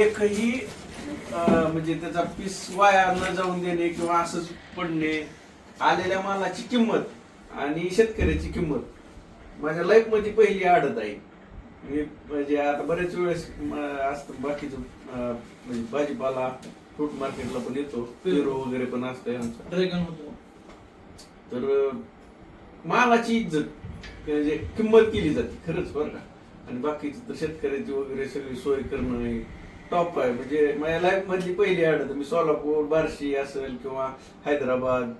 एकही म्हणजे त्याचा पीस वाया न जाऊन देणे किंवा असंच पडणे आलेल्या मालाची किंमत आणि शेतकऱ्याची किंमत माझ्या लाईफमध्ये पहिली आडत आहे. मी म्हणजे आता बरेच वेळेस असतं बाकीचं म्हणजे भाजीपाला फ्रूट मार्केटला पण येतो. पेरो वगैरे पण असतंय आमचं. ड्रॅगन होतो. तर मालाची इज्जत म्हणजे किंमत केली जाते खरंच बरं का. आणि बाकीचं तर शेतकऱ्याची वगैरे सगळी सोय करणं टॉप आहे. म्हणजे माझ्या लाईफ मधली पहिली आड मी सोलापूर बार्शी असेल किंवा हैदराबाद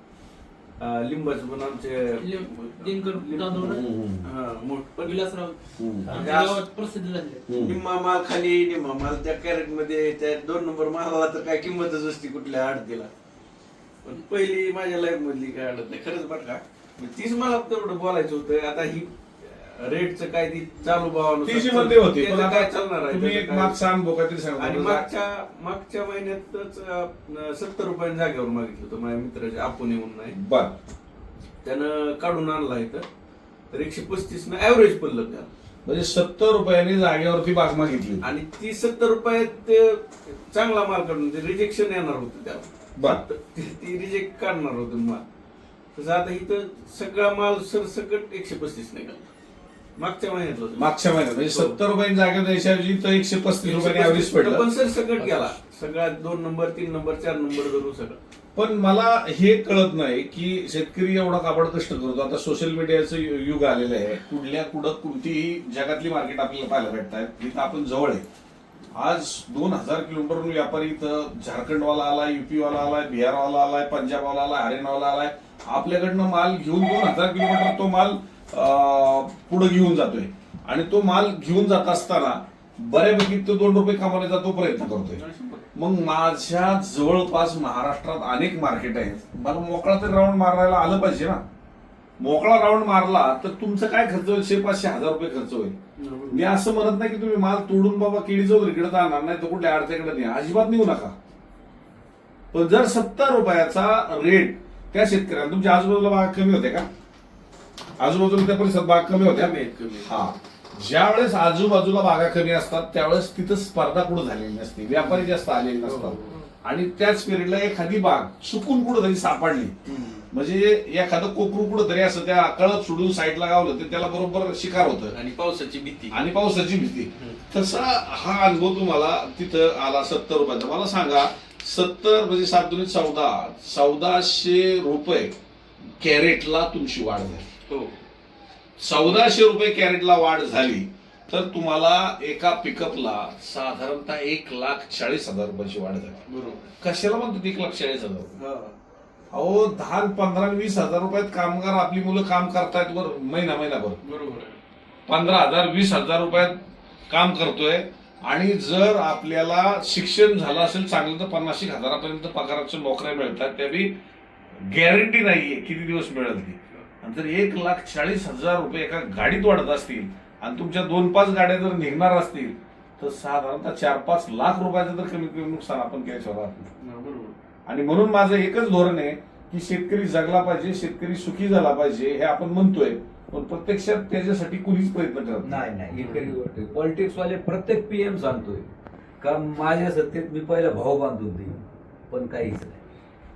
लिंबाचं पण आमचे? हा, हम्म. निम्मा माल खाली निम्मा माल त्या कॅरेटमध्ये त्या दोन नंबर मालाला तर काय किंमतच असते कुठल्या आडतीला. पण पहिली माझ्या लाईफ मधली काय आडत नाही. खरंच बरं का? मग तीच मला तेवढं बोलायचं होतं. आता ही रेटचं काय ती चालू ती जी मध्ये होती पण आता काय चालणार आहे? तुम्ही त्याचं एक काय- मागचा अनुभव काहीतरी सांगा आणि मला. मागच्या मागच्या महिन्यातच सत्तर रुपयांनी जागेवर मागितलं होतं माझ्या मित्राचे आपण येऊन नाही. बर. त्यानं काढून आणला इथं. तर एकशे पस्तीस न ऍव्हरेज पडलं त्याला म्हणजे सत्तर रुपयांनी जागेवरती बाग मागितली. आणि ती सत्तर रुपयात ते चांगला माल काढून रिजेक्शन येणार होतं त्याला बर. ती- ती रिजेक्ट काढणार होते माल. तसं आता इथं सगळा माल सरसकट एकशे पस्तीस निघाला मागच्या महिन्यातलं होतं. मागच्या महिन्यात म्हणजे हो. सत्तर रुपयांनी जागेवर द्यायच्याऐवजी तर एकशे पस्तीस रुपयांनी 135 ऍव्हरेज पडलं. पण सरसकट गेला. सगळ्यात दोन नंबर तीन नंबर चार नंबर धरून सगळं. पण मला हे कळत नाही की शेतकरी एवढा काबड कष्ट करतो. आता सोशल मीडियाचं यु- युग आलेलं आहे. कुठल्या कुठं कोणतीही जगातली मार्केट आपल्याला पाहायला भेटत आहेत इथं आपण जवळ आहे. आज दोन हजार किलोमीटरवरून व्यापारी इथं झारखंडवाला आलाय युपीवाला आलाय बिहारवाला आलाय पंजाबवाला आलाय हरियाणावाला आलाय. आपल्याकडनं माल घेऊन दोन हजार किलोमीटर तो माल पुढे घेऊन जातोय. आणि तो माल घेऊन जात असताना बऱ्यापैकी तो दोन रुपये कमावण्याचा तो प्रयत्न करतोय. मग माझ्या जवळपास महाराष्ट्रात अनेक मार्केट आहेत. मला मोकळा तर राऊंड मारायला आलं पाहिजे ना. मोकळा राऊंड मारला तर तुमचं काय खर्च होईल? शे पाचशे हजार रुपये खर्च होईल. मी असं म्हणत नाही की तुम्ही माल तोडून बाबा केळी चौधरीकडे जाणार नाही तर कुठल्या अडचणीकडे नाही. अजिबात नेऊ नका. पण जर सत्तर रुपयाचा रेट त्या शेतकऱ्यांना तुमच्या आजूबाजूला बाग कमी होते का? आजूबाजूला त्या परिसरात बाग कमी होत्या. कमी आहेत, कमी आहेत. हा. ज्या वेळेस आजूबाजूला बागा कमी असतात त्यावेळेस तिथं स्पर्धा कुठं झालेली नसते. व्यापारी जास्त आलेले हो, नसतात. आणि त्याच पिरियडला एखादी बाग चुकून कुठं सापडली. हम्म. म्हणजे एखादं कोकरू कुठं तरी असं त्या कळप सोडून साईडला गावलं तर त्याला बरोबर शिकार होतं. आणि पावसाची भीती. आणि पावसाची भीती. तसा हा अनुभव तुम्हाला तिथं आला सत्तर रुपयाचा. मला सांगा सत्तर म्हणजे सात दोन्ही चौदा. चौदाशे रुपये कॅरेटला तुमची वाढ झाली. हो चौदाशे रुपये कॅरेटला वाढ झाली तर तुम्हाला एका पिकअपला साधारणतः एक लाख चाळीस हजार रुपयाची वाढ झाली. बरोबर. कशाला म्हणतो एक लाख चाळीस हजार? हा. अहो दहा पंधरा वीस हजार रुपयात कामगार आपली मुलं काम करतायत वर महिना महिनाभर बरोबर पंधरा हजार वीस हजार रुपयात काम करतोय आणि जर आपल्याला शिक्षण झालं असेल चांगलं तर पन्नास एक हजारापर्यंत पगाराच्या नोकऱ्या मिळतात. त्यावेळी गॅरंटी नाहीये किती दिवस मिळेल ती. आणि जर एक लाख चाळीस हजार रुपये एका गाडीत वाढत असतील आणि तुमच्या दोन पाच गाड्या जर निघणार असतील तर साधारणतः चार पाच लाख रुपयाचं तर कमीत कमी नुकसान आपण. हा, बरोबर. आणि म्हणून माझं एकच धोरण आहे की शेतकरी जगला पाहिजे शेतकरी सुखी झाला पाहिजे हे आपण म्हणतोय पण प्रत्यक्षात त्याच्यासाठी कुणीच प्रयत्न करत नाही. नाही ही पॉलिटिक्स वाले प्रत्येक पीएम सांगतोय का माझ्या सत्तेत मी पहिला भाव बांधून देईन. पण काहीच नाही.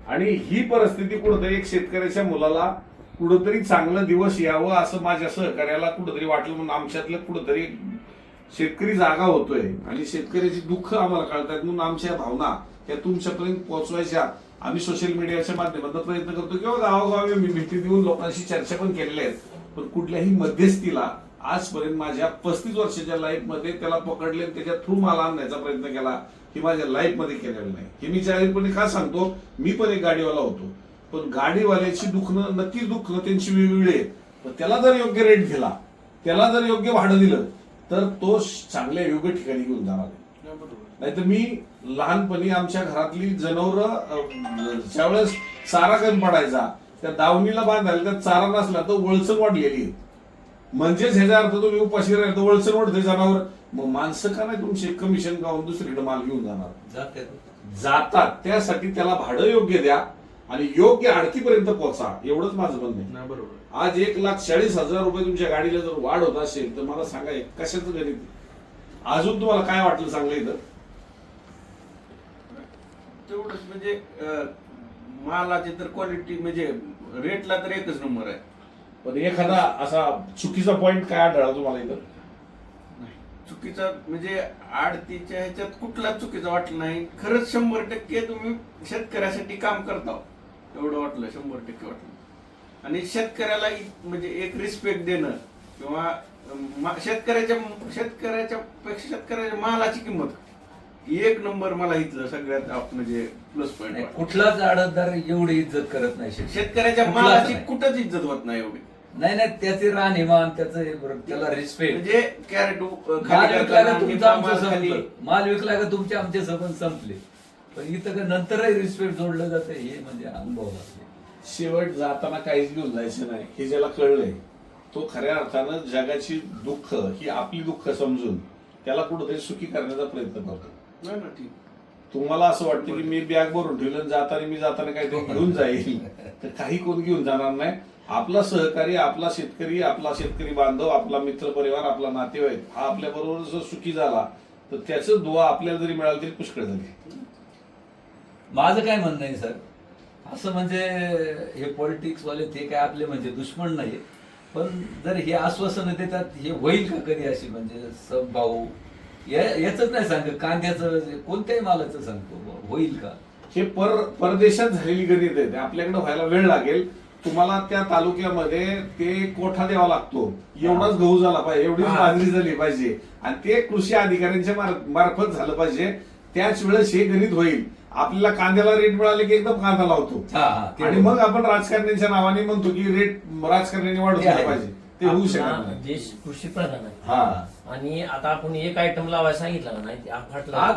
आणि ही परिस्थिती कुठंतरी एक शेतकऱ्याच्या मुलाला कुठंतरी चांगलं दिवस यावं असं माझ्या सहकार्याला कुठंतरी वाटलं म्हणून आमच्यातलं कुठंतरी शेतकरी जागा होतोय आणि शेतकऱ्याची दुःख आम्हाला कळतात म्हणून आमच्या भावना त्या तुमच्यापर्यंत पोहोचवायच्या आम्ही सोशल मीडियाच्या माध्यमातून प्रयत्न करतो किंवा गावोगावी मी भेटी देऊन लोकांशी चर्चा पण केलेल्या आहेत. पण कुठल्याही मध्यस्थीला आजपर्यंत माझ्या पस्तीस वर्षाच्या लाईफमध्ये त्याला पकडले आणि त्याच्या थ्रू मला आणण्याचा प्रयत्न केला ही माझ्या लाईफमध्ये केलेला नाही. हे मी जाहीरपणे का सांगतो? मी पण एक गाडीवाला होतो. पण गाडीवाल्याची दुखणं नक्कीच दुखणं त्यांची वेगवेगळी आहेत पण त्याला जर योग्य रेट दिला त्याला जर योग्य भाडं दिलं तर तो चांगल्या योग्य ठिकाणी घेऊन जाणार आहे. नाहीतर मी लहानपणी आमच्या घरातली जनावर ज्यावेळेस चारा कमी पडायचा त्या दावणीला बांधायला त्यात चारा नसला तर वळसण वाढलेली आहे. म्हणजेच ह्याचा अर्थ तुम्ही उपाशी राहिला तर वळसण वाढते जनावर. मग माणसं का नाही तुमचे? कमिशन गावून दुसरीकडे माल घेऊन जाणार. जाते जातात. त्यासाठी त्याला भाडं योग्य द्या. आणि योग्य आडतीपर्यंत पोहोचा. एवढंच माझं म्हणणं आहे. ना बरोबर. आज एक लाख चाळीस हजार रुपये तुमच्या गाडीला जर वाढ होत असेल तर मला सांगा एक कशाचं गणित आहे? अजून तुम्हाला काय वाटलं चांगलं इथं? तेवढंच म्हणजे मालाची तर क्वालिटी म्हणजे रेटला तर एकच नंबर आहे. पण एखादा असा चुकीचा पॉइंट काय आढळला तुम्हाला इथं? चुकीचा म्हणजे आडतीच्या ह्याच्यात कुठलाच चुकीचा वाटलं नाही. खरंच शंभर टक्के तुम्ही शेतकऱ्यासाठी काम करता. एवढं वाटलं शंभर टक्के वाटलं. आणि शेतकऱ्याला म्हणजे एक रिस्पेक्ट देणं किंवा शेतकऱ्याच्या शेतकऱ्याच्या पेक्षा शेतकऱ्याच्या मालाची किंमत. एक नंबर मला इथलं सगळ्यात म्हणजे प्लस पॉईंट कुठलाच आडतदार एवढी इज्जत करत नाही. शेतकऱ्याच्या मालाची. कुठंच इज्जत होत नाही एवढी. नाही नाही त्याचे राहणीमान त्याचं हे त्याला रिस्पेक्ट म्हणजे कॅरेट माल विकला का तुमचं आमचं खाली संपलं? माल विकला का तुमचे आमचे संबंध संपले? पण इथं का नंतरही रिस्पेक्ट जोडलं जातं हे म्हणजे अनुभव शेवट जाताना काहीच घेऊन जायचं नाही. हे ज्याला कळलंय तो खऱ्या अर्थानं जगाची दुःख ही आपली दुःख समजून त्याला कुठेतरी सुखी करण्याचा प्रयत्न करतो. नाही ना ठीक. तुम्हाला असं वाटतं की मी बॅग भरून ठेवलं आणि जाताना मी जाताना काहीतरी घेऊन जाईल. तर काही कोण घेऊन जाणार नाही. आपला सहकारी आपला शेतकरी आपला शेतकरी बांधव आपला मित्र परिवार आपला नातेवाईक हा आपल्या बरोबर जर सुखी झाला तर त्याचं दुवा आपल्याला जरी मिळालं तरी पुष्कळ झाली. माझं काय म्हणणं आहे सर? असं म्हणजे हे पॉलिटिक्स वाले ते काय आपले म्हणजे दुश्मन नाही पण जर हे आश्वासन देतात हे होईल का कधी अशी म्हणजे समभाऊ याच नाही सांगत. कांद्याचं कोणत्याही मालाचं सांगतो. होईल का? हे पर परदेशात झालेली गणित आहे. ते आपल्याकडे व्हायला वेळ लागेल. तुम्हाला त्या तालुक्यामध्ये ते कोठा द्यावा लागतो? एवढाच गहू झाला पाहिजे एवढीच. बाजरी झाली पाहिजे. आणि ते कृषी अधिकाऱ्यांच्या मार- मार्फत झालं पाहिजे. त्याच वेळेस हे गणित होईल. आपल्याला कांद्याला रेट मिळाले की एकदम कांदा लावतो. हा, हा, आणि. मग आपण राजकारण्यांच्या नावाने म्हणतो की रेट राजकारण्यांनी. दिला पाहिजे. ते होऊ शकत नाही. देश कृषी प्रधान आहे. हा. आणि आता आपण एक आयटम लावायला सांगितलं ना नाही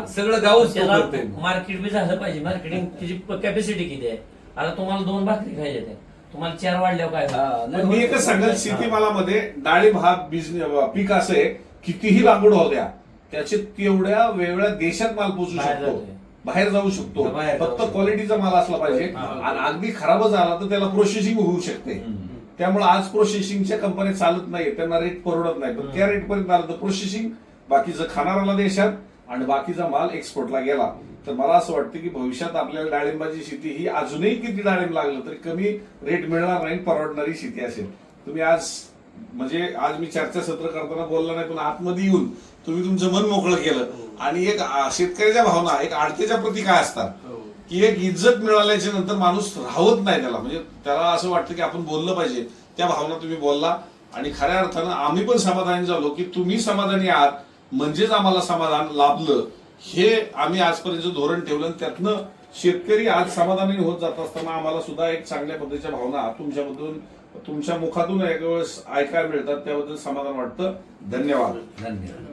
सगळं त्याला करतोय. मार्केट बी झालं पाहिजे. मार्केटिंग त्याची कॅपॅसिटी किती आहे? आता तुम्हाला दोन भाकरी खायच्या त्या तुम्हाला चार वाढल्यावर काय हा, मी एकच सांगेल शेतीमालामध्ये डाळिंब हा बिझनेस पीक असं आहे कितीही लागवड होऊ द्या त्याचे तेवढ्या वेगळ्या देशात माल पोचू शकतो. बाहेर जाऊ शकतो. बाहेर जाऊ फक्त शकतो. क्वालिटीचा माल असला पाहिजे. हा. आणि अगदी खराबच झाला तर त्याला प्रोसेसिंग होऊ शकते. त्यामुळे आज प्रोसेसिंगच्या कंपन्या चालत नाही त्यांना रेट परवडत नाही. पण त्या रेट पर्यंत आलं तर प्रोसेसिंग बाकीचं खाणाऱ्याला देशात आणि बाकीचा माल एक्सपोर्टला गेला. तर मला असं वाटतं की भविष्यात आपल्याला डाळिंबाची शेती ही अजूनही किती डाळिंब लागलं तरी कमी रेट मिळणार नाही परवडणारी शेती असेल. तुम्ही आज म्हणजे आज मी चर्चासत्र करताना बोलला नाही पण आतमध्ये येऊन तुम्ही तुमचं मन मोकळं केलं. आणि एक शेतकऱ्याच्या भावना एक आडतेच्या प्रती काय असतात? की एक इज्जत मिळाल्याच्या नंतर माणूस राहत नाही त्याला. म्हणजे त्याला असं वाटतं की आपण बोललं पाहिजे. त्या भावना तुम्ही बोलला. आणि खऱ्या अर्थानं आम्ही पण समाधानी झालो की तुम्ही समाधानी आहात. म्हणजेच आम्हाला समाधान लाभलं. हे आम्ही आजपर्यंत धोरण ठेवलं आणि त्यातनं शेतकरी आज समाधानी होत जात असताना आम्हाला सुद्धा एक चांगल्या पद्धतीच्या भावना तुमच्यामधून तुमच्या मुखातून एक वेळेस ऐकायला मिळतात त्याबद्दल समाधान वाटतं. धन्यवाद. धन्यवाद.